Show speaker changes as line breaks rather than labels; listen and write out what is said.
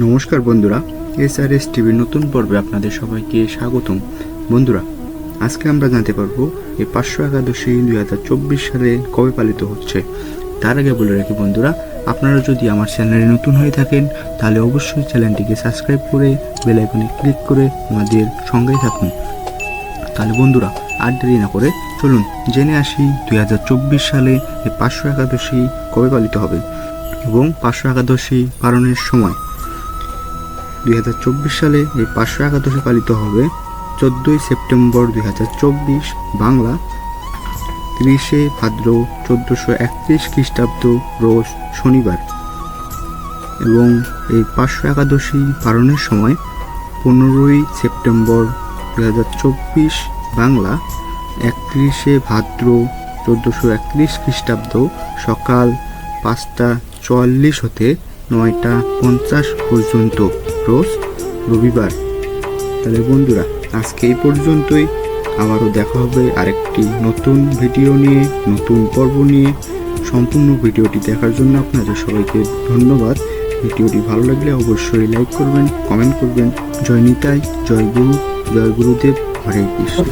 নমস্কার বন্ধুরা এস আর এস টিভির নতুন পর্বে আপনাদের সবাইকে স্বাগতম। বন্ধুরা, আজকে আমরা জানতে পারব এই পাঁচশো একাদশী দুই হাজার চব্বিশ সালে কবে পালিত হচ্ছে। তার আগে বলে রাখি বন্ধুরা, আপনারা যদি আমার চ্যানেলে নতুন হয়ে থাকেন, তাহলে অবশ্যই চ্যানেলটিকে সাবস্ক্রাইব করে বেল আইকনে ক্লিক করে আমাদের সঙ্গেই থাকুন। তাহলে বন্ধুরা, আর দেরি না করে চলুন জেনে আসি দুই হাজার চব্বিশ সালে এই পাঁচশো একাদশী কবে পালিত হবে এবং পাঁচশো একাদশী পালনের সময় দুই হাজার চব্বিশ সালে এই পাঁচশো একাদশী পালিত হবে। চোদ্দোই সেপ্টেম্বর দুই হাজার চব্বিশ, বাংলা। তিরিশে ভাদ্র, চোদ্দোশো একত্রিশ খ্রিস্টাব্দ রোজ শনিবার। এবং এই পাঁচশো একাদশী পালনের সময় পনেরোই সেপ্টেম্বর দুই হাজার চব্বিশ, বাংলা। একত্রিশে ভাদ্র, চোদ্দোশো একত্রিশ খ্রিস্টাব্দ সকাল পাঁচটা চুয়াল্লিশ হতে নয়টা পঞ্চাশ পর্যন্ত। রোজ রবিবার। তাহলে বন্ধুরা, আজকে এই পর্যন্তই। আবারও দেখা হবে আরেকটি নতুন ভিডিও নিয়ে, নতুন পর্ব নিয়ে। সম্পূর্ণ ভিডিওটি দেখার জন্য আপনাদের সবাইকে ধন্যবাদ। ভিডিওটি ভালো লাগলে অবশ্যই লাইক করবেন, কমেন্ট করবেন। জয় নিতাই, জয় গুরু, জয় গুরুদেব, হরে কৃষ্ণ।